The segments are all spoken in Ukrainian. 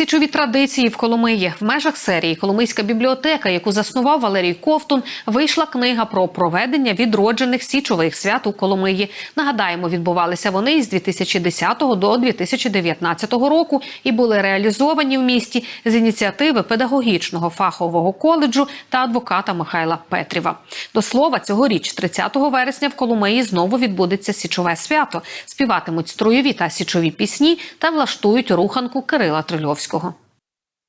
Січові традиції в Коломиї в межах серії Коломийська бібліотека, яку заснував Валерій Ковтун, вийшла книга про проведення відроджених січових свят у Коломиї. Нагадаємо, відбувалися вони із 2010 до 2019 року і були реалізовані в місті з ініціативи педагогічного фахового коледжу та адвоката Михайла Петріва. До слова, цьогоріч, 30 вересня, в Коломиї знову відбудеться січове свято. Співатимуть строєві та січові пісні та влаштують руханку Кирила Трильовського.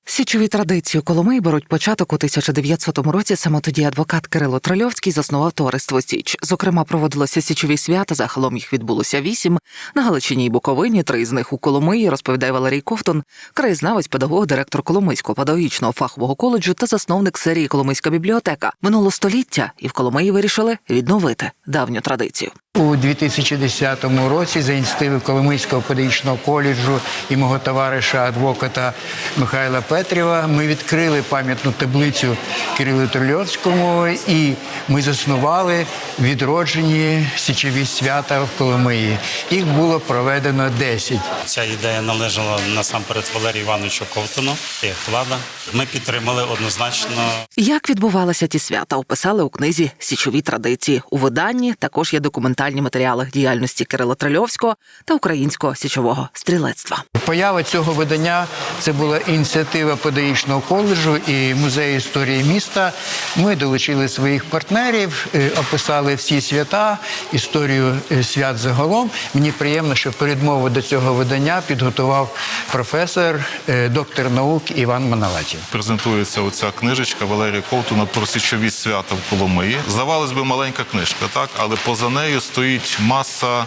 Січові традиції у Коломиї беруть початок у 1900 році. Саме тоді адвокат Кирило Трильовський заснував товариство Січ. Зокрема, проводилися січові свята. Загалом їх відбулося вісім на Галичині і Буковині. Три з них у Коломиї розповідає Валерій Ковтун, краєзнавець, педагог, директор Коломийського педагогічного фахового коледжу та засновник серії Коломийська бібліотека. Минуло століття, і в Коломиї вирішили відновити давню традицію. У 2010 році за ініціативи Коломийського педагогічного коледжу і мого товариша адвоката Михайла Петрєва ми відкрили пам'ятну таблицю Кирилу Трильовському і ми заснували відроджені січові свята в Коломиї. Їх було проведено 10. Ця ідея належала насамперед Валерію Івановичу Ковтуну, як влада. Ми підтримали однозначно. Як відбувалися ті свята, описали у книзі Січові традиції. У виданні також є документальні матеріали діяльності Кирила Трильовського та українського січового стрілецтва. Поява цього видання це була ініціатива педагогічного коледжу і музею історії міста. Ми долучили своїх партнерів, е, описали всі свята, історію е, свят загалом. Мені приємно, що передмову до цього видання підготував професор, е, доктор наук Іван Маналатів. презентується оця книжечка Валерія Ковтуна про січові свята в Коломиї. Здавалось би, маленька книжка, так, але поза нею стоїть маса е,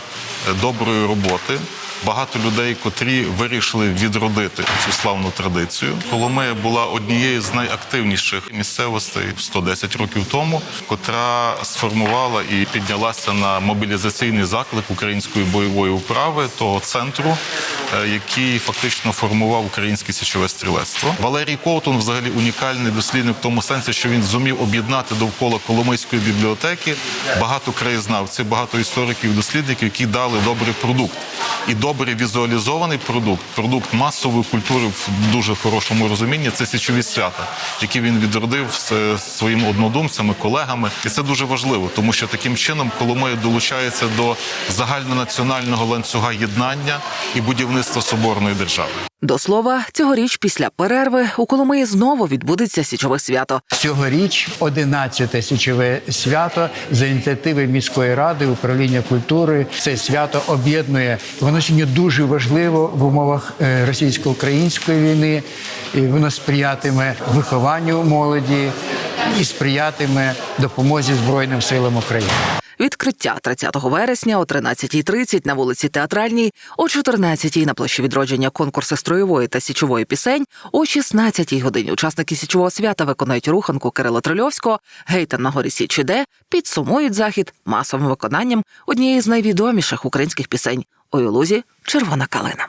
доброї роботи. Багато людей, котрі вирішили відродити цю славну традицію. Коломия була однією з найактивніших місцевостей 110 років тому, котра сформувала і піднялася на мобілізаційний заклик української бойової управи того центру, який фактично формував українське січове стрілецтво. Валерій Ковтун взагалі унікальний дослідник в тому сенсі, що він зумів об'єднати довкола Коломийської бібліотеки багато краєзнавців, багато істориків, дослідників, які дали добрий продукт. І добре візуалізований продукт, продукт масової культури в дуже хорошому розумінні це січові свята, які він відродив з е, своїми однодумцями, колегами. І це дуже важливо, тому що таким чином Коломия долучається до загальнонаціонального ланцюга єднання і будівництва соборної держави. До слова, цьогоріч після перерви у Коломиї знову відбудеться січове свято. Цьогоріч 11-те січове свято за ініціативи міської ради, управління культури. Це свято об'єднує. Воно сьогодні дуже важливо в умовах е, російсько-української війни. І воно сприятиме вихованню молоді і сприятиме допомозі Збройним силам України. Відкриття 30 вересня о 13.30 на вулиці Театральній, о 14.00 на площі відродження конкурси строєвої та січової пісень, о 16.00 годині учасники січового свята виконають руханку Кирила Трильовського, гейтан на горі Січ іде, підсумують захід масовим виконанням однієї з найвідоміших українських пісень «Ой у лузі червона калина.